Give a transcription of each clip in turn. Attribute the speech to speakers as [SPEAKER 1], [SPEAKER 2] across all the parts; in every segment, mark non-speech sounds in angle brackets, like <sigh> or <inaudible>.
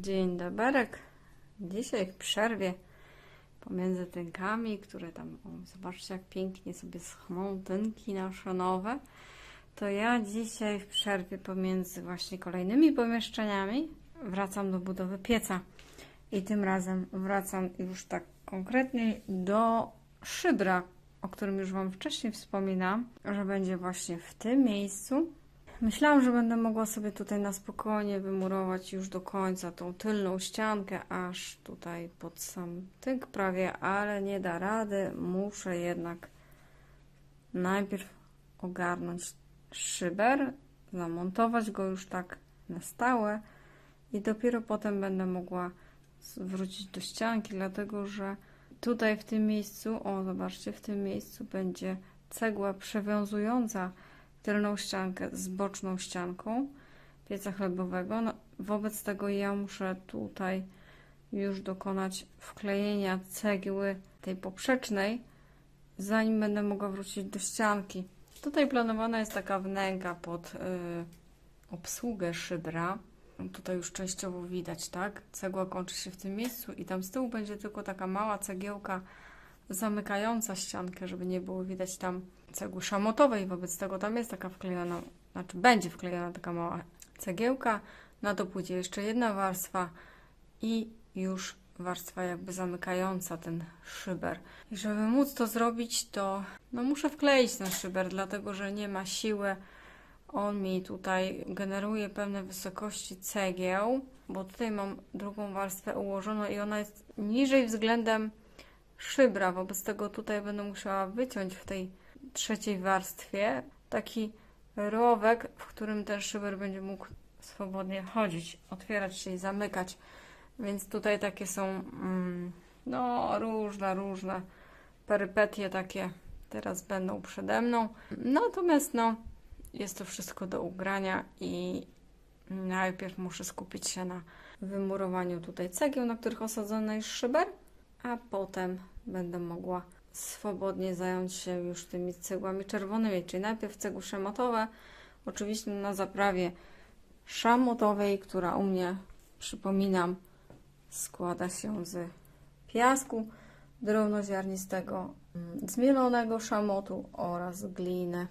[SPEAKER 1] Dzień doberek. Dzisiaj w przerwie pomiędzy tynkami, które tam, o, zobaczcie jak pięknie sobie schną tynki nasze nowe, to ja dzisiaj w przerwie pomiędzy właśnie kolejnymi pomieszczeniami wracam do budowy pieca. I tym razem wracam już tak konkretnie do szybra, o którym już Wam wcześniej wspominam, że będzie właśnie w tym miejscu. Myślałam, że będę mogła sobie tutaj na spokojnie wymurować już do końca tą tylną ściankę, aż tutaj pod sam tynk prawie, ale nie da rady. Muszę jednak najpierw ogarnąć szyber, zamontować go już tak na stałe i dopiero potem będę mogła wrócić do ścianki, dlatego że tutaj w tym miejscu, o zobaczcie, w tym miejscu będzie cegła przewiązująca tylną ściankę z boczną ścianką pieca chlebowego. No, wobec tego ja muszę tutaj już dokonać wklejenia cegły tej poprzecznej, zanim będę mogła wrócić do ścianki. Tutaj planowana jest taka wnęka pod y, obsługę szybra. Tutaj już częściowo widać, tak? Cegła kończy się w tym miejscu i tam z tyłu będzie tylko taka mała cegiełka zamykająca ściankę, żeby nie było widać tam cegły szamotowej. Wobec tego tam jest taka wklejona, znaczy będzie wklejona taka mała cegiełka. Na to pójdzie jeszcze jedna warstwa i już warstwa jakby zamykająca ten szyber. I żeby móc to zrobić, to no muszę wkleić ten szyber, dlatego że nie ma siły. On mi tutaj generuje pewne wysokości cegieł, bo tutaj mam drugą warstwę ułożoną i ona jest niżej względem szybra. Wobec tego tutaj będę musiała wyciąć w tej trzeciej warstwie taki rowek, w którym ten szyber będzie mógł swobodnie chodzić, otwierać się i zamykać. Więc tutaj takie są mm, no różne, różne perypetie takie teraz będą przede mną. Natomiast no jest to wszystko do ugrania i najpierw muszę skupić się na wymurowaniu tutaj cegieł, na których osadzony jest szyber, a potem będę mogła swobodnie zająć się już tymi cegłami czerwonymi, czyli najpierw cegły szamotowe, oczywiście na zaprawie szamotowej, która u mnie, przypominam, składa się z piasku drobnoziarnistego, mm, zmielonego szamotu oraz gliny.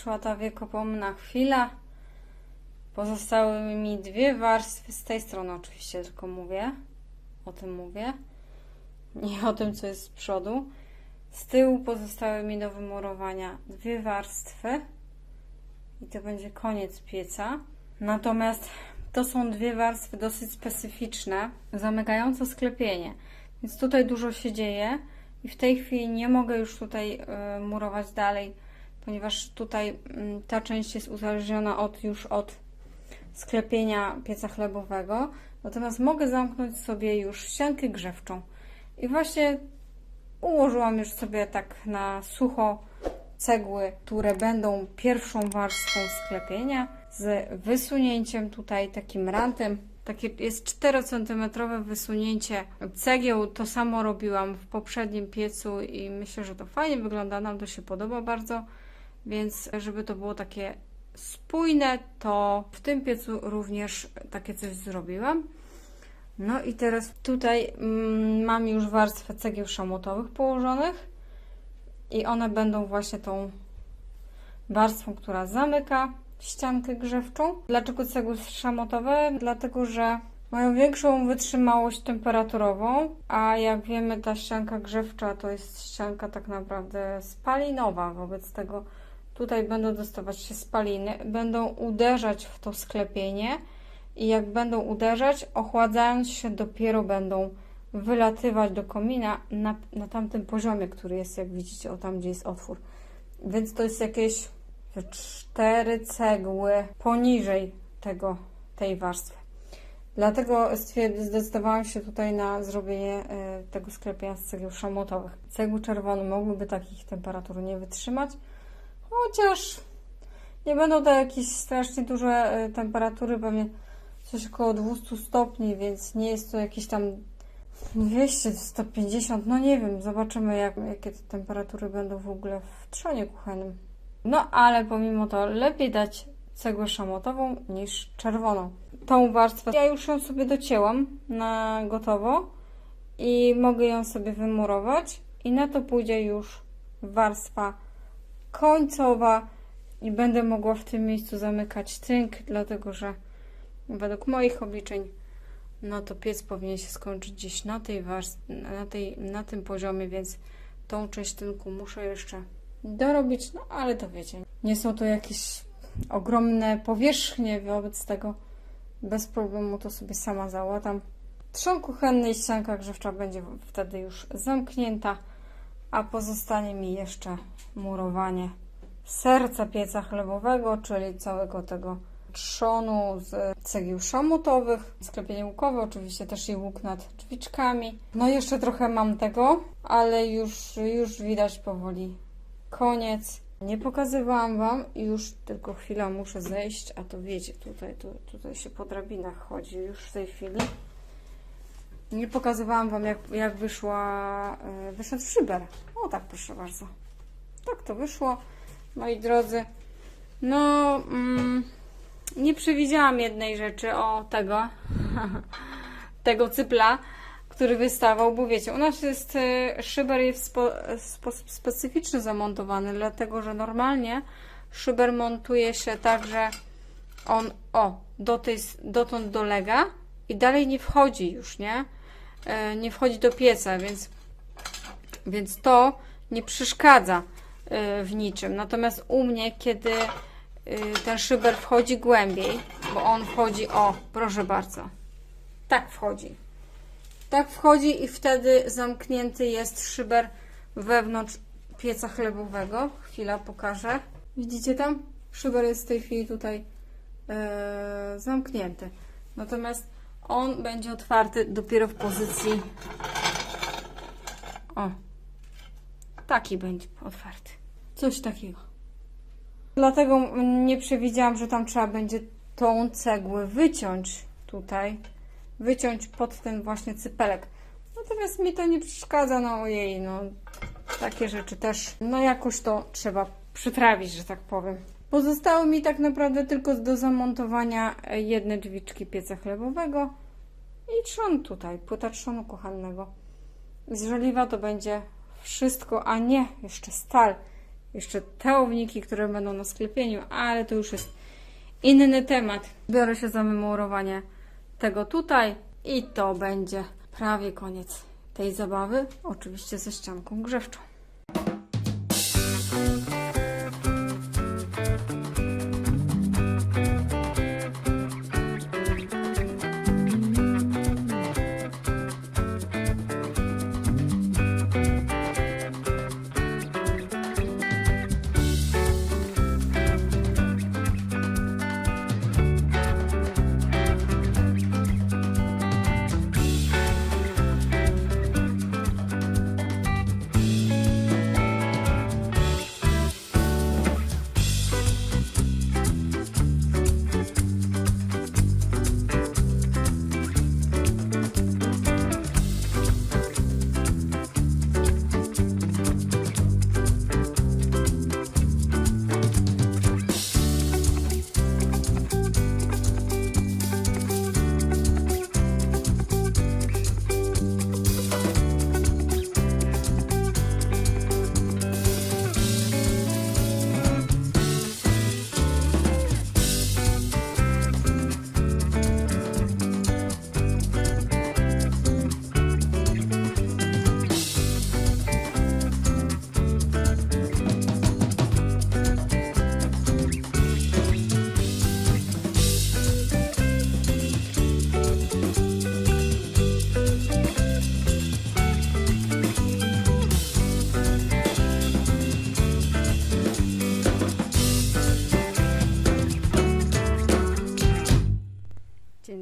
[SPEAKER 1] Nadeszła ta wiekopomna chwila. Pozostały mi dwie warstwy. Z tej strony oczywiście tylko mówię. O tym mówię. Nie o tym, co jest z przodu. Z tyłu pozostały mi do wymurowania dwie warstwy. I to będzie koniec pieca. Natomiast to są dwie warstwy dosyć specyficzne, zamykające sklepienie. Więc tutaj dużo się dzieje. I w tej chwili nie mogę już tutaj y, murować dalej ponieważ tutaj mm, ta część jest uzależniona od, już od sklepienia pieca chlebowego. Natomiast mogę zamknąć sobie już ściankę grzewczą. I właśnie ułożyłam już sobie tak na sucho cegły, które będą pierwszą warstwą sklepienia z wysunięciem tutaj takim rantem. Takie jest 4 cm wysunięcie cegieł. To samo robiłam w poprzednim piecu i myślę, że to fajnie wygląda. Nam to się podoba bardzo. Więc żeby to było takie spójne, to w tym piecu również takie coś zrobiłam. No i teraz tutaj mm, mam już warstwę cegieł szamotowych położonych i one będą właśnie tą warstwą, która zamyka ściankę grzewczą. Dlaczego cegły szamotowe? Dlatego, że mają większą wytrzymałość temperaturową, a jak wiemy ta ścianka grzewcza to jest ścianka tak naprawdę spalinowa, wobec tego Tutaj będą dostawać się spaliny, będą uderzać w to sklepienie i jak będą uderzać, ochładzając się, dopiero będą wylatywać do komina na, na tamtym poziomie, który jest, jak widzicie, o tam, gdzie jest otwór. Więc to jest jakieś cztery cegły poniżej tego, tej warstwy. Dlatego zdecydowałam się tutaj na zrobienie e, tego sklepienia z cegieł szamotowych. Cegły czerwone mogłyby takich temperatur nie wytrzymać, Chociaż nie będą to jakieś strasznie duże e, temperatury, pewnie coś około 200 stopni, więc nie jest to jakieś tam 200, 150, no nie wiem, zobaczymy jak, jakie te temperatury będą w ogóle w trzonie kuchennym. No ale pomimo to lepiej dać cegłę szamotową niż czerwoną. Tą warstwę ja już ją sobie docięłam na gotowo i mogę ją sobie wymurować i na to pójdzie już warstwa końcowa i będę mogła w tym miejscu zamykać tynk, dlatego że według moich obliczeń no to piec powinien się skończyć gdzieś na tej na, tej, na tym poziomie, więc tą część tynku muszę jeszcze dorobić, no ale to wiecie, nie są to jakieś ogromne powierzchnie, wobec tego bez problemu to sobie sama załatam. Trzon kuchenny i ścianka grzewcza będzie wtedy już zamknięta a pozostanie mi jeszcze murowanie serca pieca chlebowego, czyli całego tego trzonu z cegieł szamotowych, sklepienie łukowe, oczywiście też i łuk nad drzwiczkami. No jeszcze trochę mam tego, ale już, już widać powoli koniec. Nie pokazywałam Wam, już tylko chwila muszę zejść, a to wiecie, tutaj, tu, tutaj się po drabinach chodzi już w tej chwili. Nie pokazywałam Wam, jak, jak wyszła, yy, wyszedł szyber. O tak, proszę bardzo. Tak to wyszło, moi drodzy. No, mm, nie przewidziałam jednej rzeczy o tego, <laughs> tego cypla, który wystawał, bo wiecie, u nas jest y, szyber jest w spo, sposób specyficzny zamontowany, dlatego że normalnie szyber montuje się tak, że on, o, do tej, dotąd dolega i dalej nie wchodzi już, nie? E, nie wchodzi do pieca, więc, więc to nie przeszkadza e, w niczym. Natomiast u mnie, kiedy e, ten szyber wchodzi głębiej, bo on wchodzi, o, proszę bardzo, tak wchodzi. Tak wchodzi i wtedy zamknięty jest szyber wewnątrz pieca chlebowego. Chwila, pokażę. Widzicie tam? Szyber jest w tej chwili tutaj e, zamknięty. Natomiast on będzie otwarty dopiero w pozycji o. Taki będzie otwarty. Coś takiego. Dlatego nie przewidziałam, że tam trzeba będzie tą cegłę wyciąć tutaj. Wyciąć pod ten właśnie cypelek. Natomiast mi to nie przeszkadza no ojej, no. Takie rzeczy też no jakoś to trzeba przytrawić, że tak powiem Pozostały mi tak naprawdę tylko do zamontowania e, jedne drzwiczki pieca chlebowego i trzon tutaj, płyta trzonu kuchennego. Z żeliwa to będzie wszystko, a nie, jeszcze stal, jeszcze te owniki, które będą na sklepieniu, ale to już jest inny temat. Biorę się za memurowanie tego tutaj i to będzie prawie koniec tej zabawy, oczywiście ze ścianką grzewczą.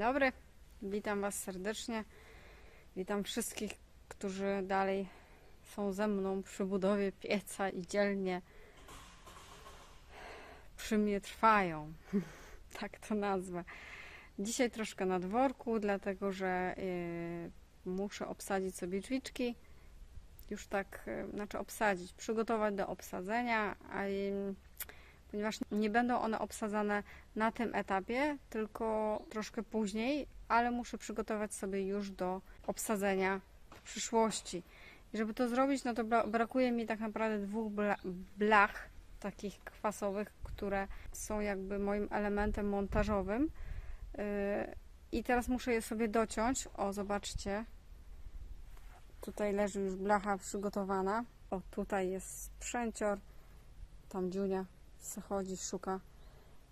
[SPEAKER 1] Dobry, witam Was serdecznie. Witam wszystkich, którzy dalej są ze mną przy budowie pieca i dzielnie przy mnie trwają. <laughs> tak to nazwę. Dzisiaj troszkę na dworku, dlatego że yy, muszę obsadzić sobie drzwiczki. Już tak, yy, znaczy obsadzić, przygotować do obsadzenia, a yy, ponieważ nie będą one obsadzane na tym etapie, tylko troszkę później, ale muszę przygotować sobie już do obsadzenia w przyszłości. I żeby to zrobić, no to bra- brakuje mi tak naprawdę dwóch bla- blach takich kwasowych, które są jakby moim elementem montażowym. Yy, I teraz muszę je sobie dociąć. O, zobaczcie. Tutaj leży już blacha przygotowana. O, tutaj jest sprzęcior. Tam dziunia se szuka.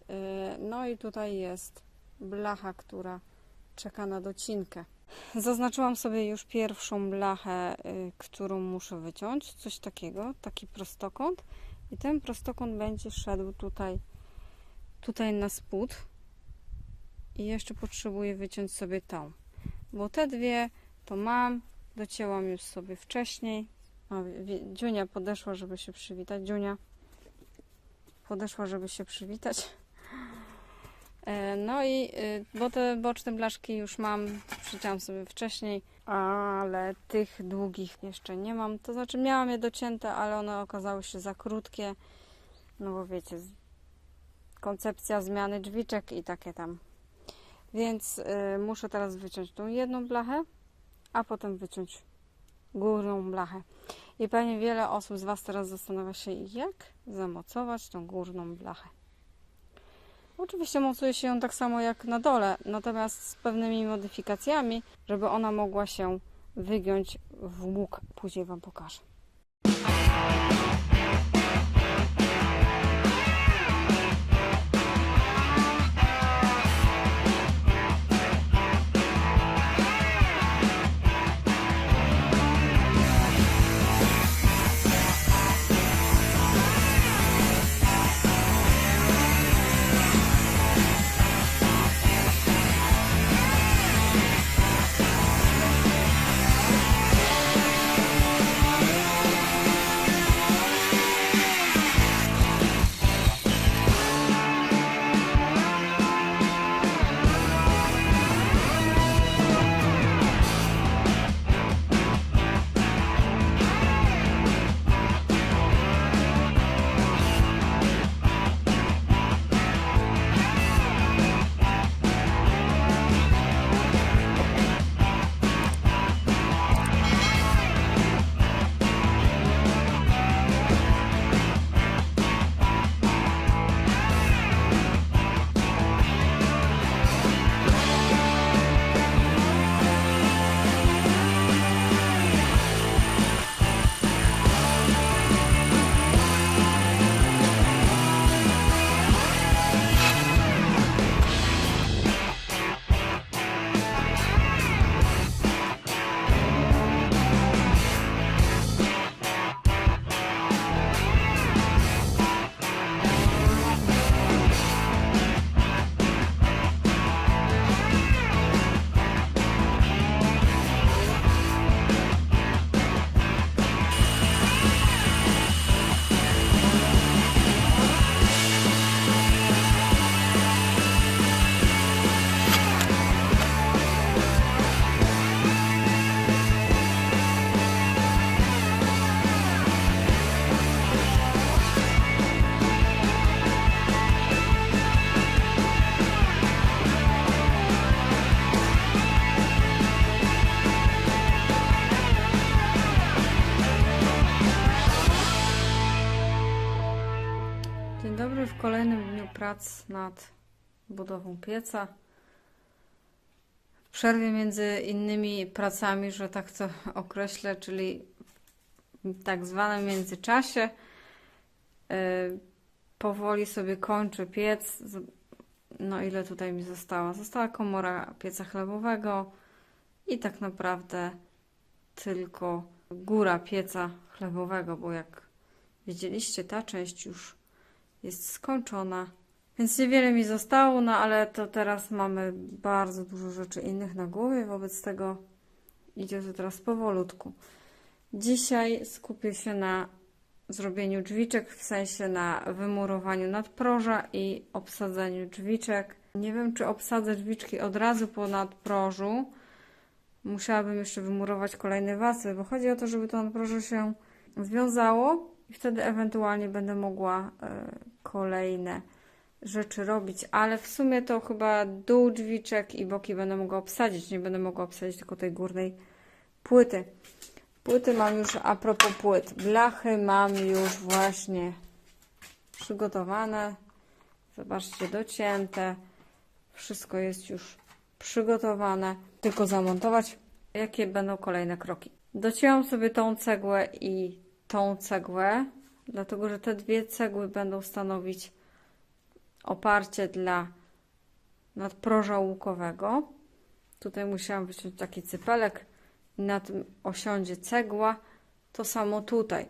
[SPEAKER 1] Yy, No i tutaj jest blacha, która czeka na docinkę. Zaznaczyłam sobie już pierwszą blachę, yy, którą muszę wyciąć. Coś takiego, taki prostokąt. I ten prostokąt będzie szedł tutaj, tutaj na spód. I jeszcze potrzebuję wyciąć sobie tą. Bo te dwie to mam, docięłam już sobie wcześniej. A, Dziunia podeszła, żeby się przywitać. Dziunia podeszła, żeby się przywitać. E, No i y, bo te boczne blaszki już mam, przyciąłam sobie wcześniej, ale tych długich jeszcze nie mam. To znaczy miałam je docięte, ale one okazały się za krótkie. No bo wiecie, koncepcja zmiany drzwiczek i takie tam. Więc y, muszę teraz wyciąć tą jedną blachę, a potem wyciąć górną blachę. I pewnie wiele osób z Was teraz zastanawia się, jak zamocować tą górną blachę. Oczywiście mocuje się ją tak samo jak na dole, natomiast z pewnymi modyfikacjami, żeby ona mogła się wygiąć w łuk. Później Wam pokażę. Prac nad budową pieca. W przerwie między innymi pracami, że tak to określę, czyli w tak zwanym międzyczasie, yy, powoli sobie kończę piec. No ile tutaj mi zostało? Została komora pieca chlebowego i tak naprawdę tylko góra pieca chlebowego, bo jak widzieliście, ta część już jest skończona. Więc niewiele mi zostało, no ale to teraz mamy bardzo dużo rzeczy innych na głowie, wobec tego idzie to teraz powolutku. Dzisiaj skupię się na zrobieniu drzwiczek, w sensie na wymurowaniu nadproża i obsadzeniu drzwiczek. Nie wiem, czy obsadzę drzwiczki od razu po nadprożu. Musiałabym jeszcze wymurować kolejne wasy, bo chodzi o to, żeby to nadproże się związało i wtedy ewentualnie będę mogła e, kolejne rzeczy robić, ale w sumie to chyba dół drzwiczek i boki będę mogła obsadzić, nie będę mogła obsadzić tylko tej górnej płyty. Płyty mam już, a propos płyt, blachy mam już właśnie przygotowane. Zobaczcie, docięte. Wszystko jest już przygotowane. Tylko zamontować. Jakie będą kolejne kroki? Docięłam sobie tą cegłę i tą cegłę, dlatego że te dwie cegły będą stanowić oparcie dla nadproża łukowego. Tutaj musiałam wyciąć taki cypelek na tym osiądzie cegła. To samo tutaj.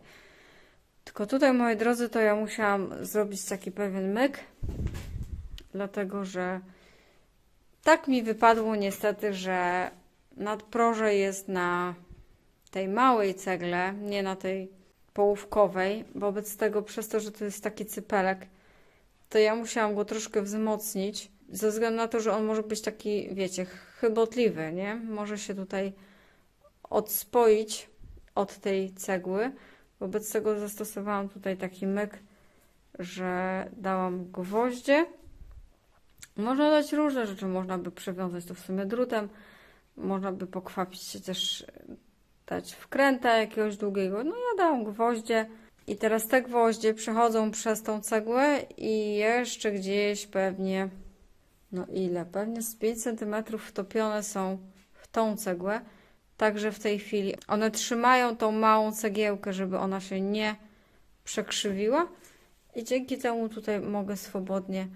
[SPEAKER 1] Tylko tutaj, moi drodzy, to ja musiałam zrobić taki pewien myk, dlatego że tak mi wypadło niestety, że nadproże jest na tej małej cegle, nie na tej połówkowej. Wobec tego, przez to, że to jest taki cypelek, to ja musiałam go troszkę wzmocnić, ze względu na to, że on może być taki, wiecie, chybotliwy, nie? Może się tutaj odspoić od tej cegły. Wobec tego zastosowałam tutaj taki myk, że dałam gwoździe. Można dać różne rzeczy, można by przewiązać to w sumie drutem, można by pokwapić się też, dać wkręta jakiegoś długiego. No ja dałam gwoździe i teraz te gwoździe przechodzą przez tą cegłę i jeszcze gdzieś pewnie, no ile? Pewnie z 5 cm wtopione są w tą cegłę. Także w tej chwili one trzymają tą małą cegiełkę, żeby ona się nie przekrzywiła i dzięki temu tutaj mogę swobodnie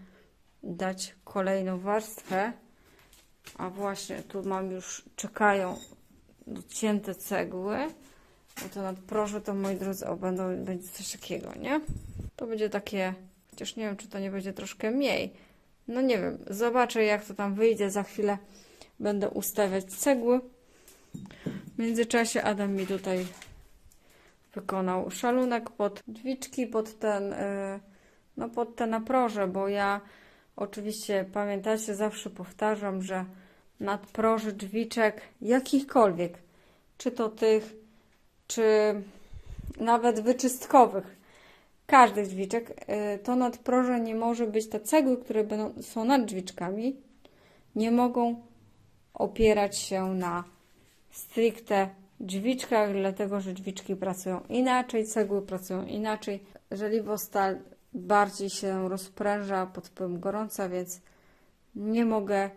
[SPEAKER 1] dać kolejną warstwę. A właśnie tu mam już, czekają docięte cegły. Bo to nadproże to, moi drodzy, o, będą, będzie coś takiego, nie? To będzie takie, chociaż nie wiem, czy to nie będzie troszkę mniej. No nie wiem, zobaczę jak to tam wyjdzie. Za chwilę będę ustawiać cegły. W międzyczasie Adam mi tutaj wykonał szalunek pod drzwiczki, pod ten, y, no pod te naproże, bo ja oczywiście, pamiętacie, zawsze powtarzam, że nadproży drzwiczek jakichkolwiek, czy to tych, czy nawet wyczystkowych, każdych drzwiczek, y, to nadproże nie może być, te cegły, które będą, są nad drzwiczkami, nie mogą opierać się na stricte drzwiczkach, dlatego że drzwiczki pracują inaczej, cegły pracują inaczej. Żeliwostal bardziej się rozpręża pod wpływem gorąca, więc nie mogę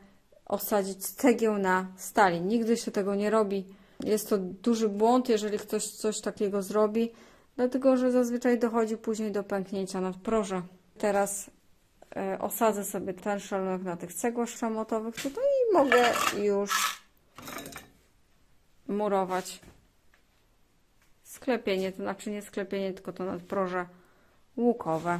[SPEAKER 1] osadzić cegieł na stali. Nigdy się tego nie robi. Jest to duży błąd, jeżeli ktoś coś takiego zrobi, dlatego że zazwyczaj dochodzi później do pęknięcia nadproża. Teraz e, osadzę sobie ten szalunek na tych cegłach szramotowych tutaj i mogę już murować sklepienie, to znaczy nie sklepienie, tylko to nadproże łukowe.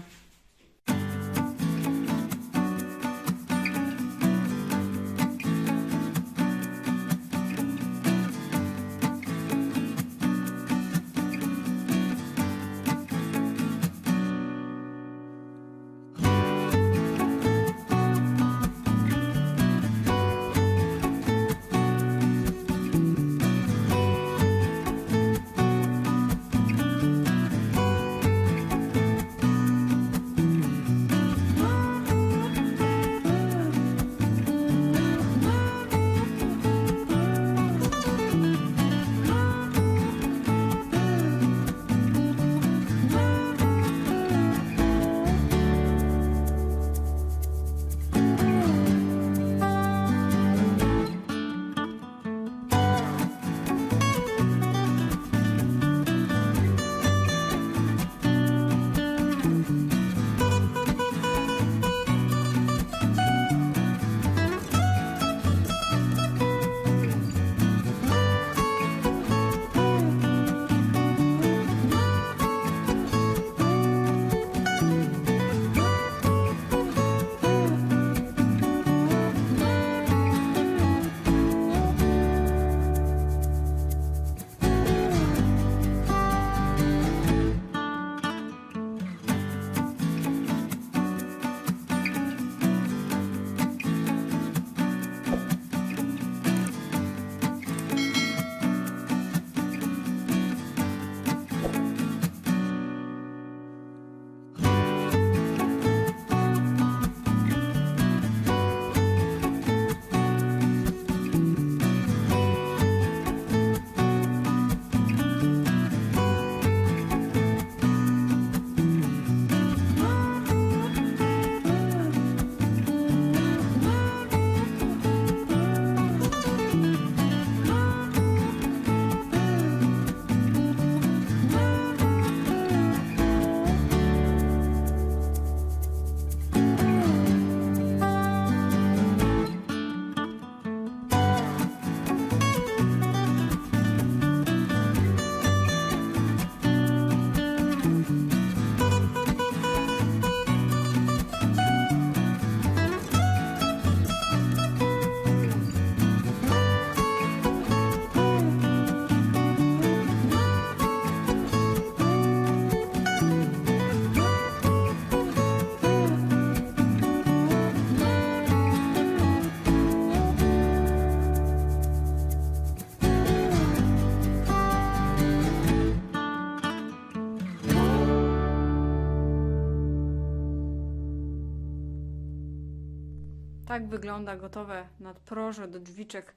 [SPEAKER 1] Tak wygląda gotowe nadproże do drzwiczek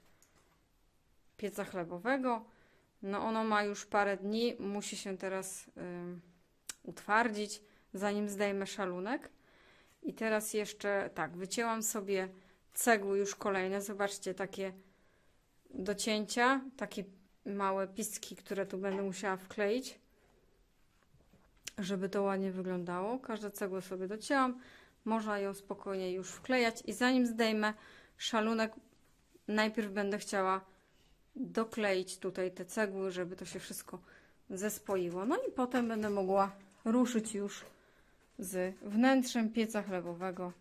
[SPEAKER 1] pieca chlebowego. No ono ma już parę dni, musi się teraz ym, utwardzić, zanim zdejmę szalunek. I teraz jeszcze tak, wycięłam sobie cegły już kolejne. Zobaczcie, takie docięcia, takie małe pistki, które tu będę musiała wkleić, żeby to ładnie wyglądało. Każdą cegłę sobie docięłam. Można ją spokojnie już wklejać i zanim zdejmę szalunek, najpierw będę chciała dokleić tutaj te cegły, żeby to się wszystko zespoiło. No i potem będę mogła ruszyć już z wnętrzem pieca chlebowego.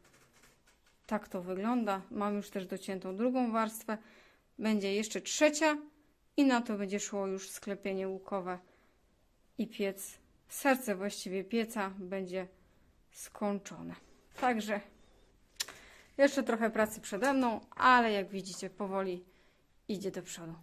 [SPEAKER 1] Tak to wygląda. Mam już też dociętą drugą warstwę. Będzie jeszcze trzecia i na to będzie szło już sklepienie łukowe i piec. Serce właściwie pieca będzie skończone. Także jeszcze trochę pracy przede mną, ale jak widzicie powoli idzie do przodu.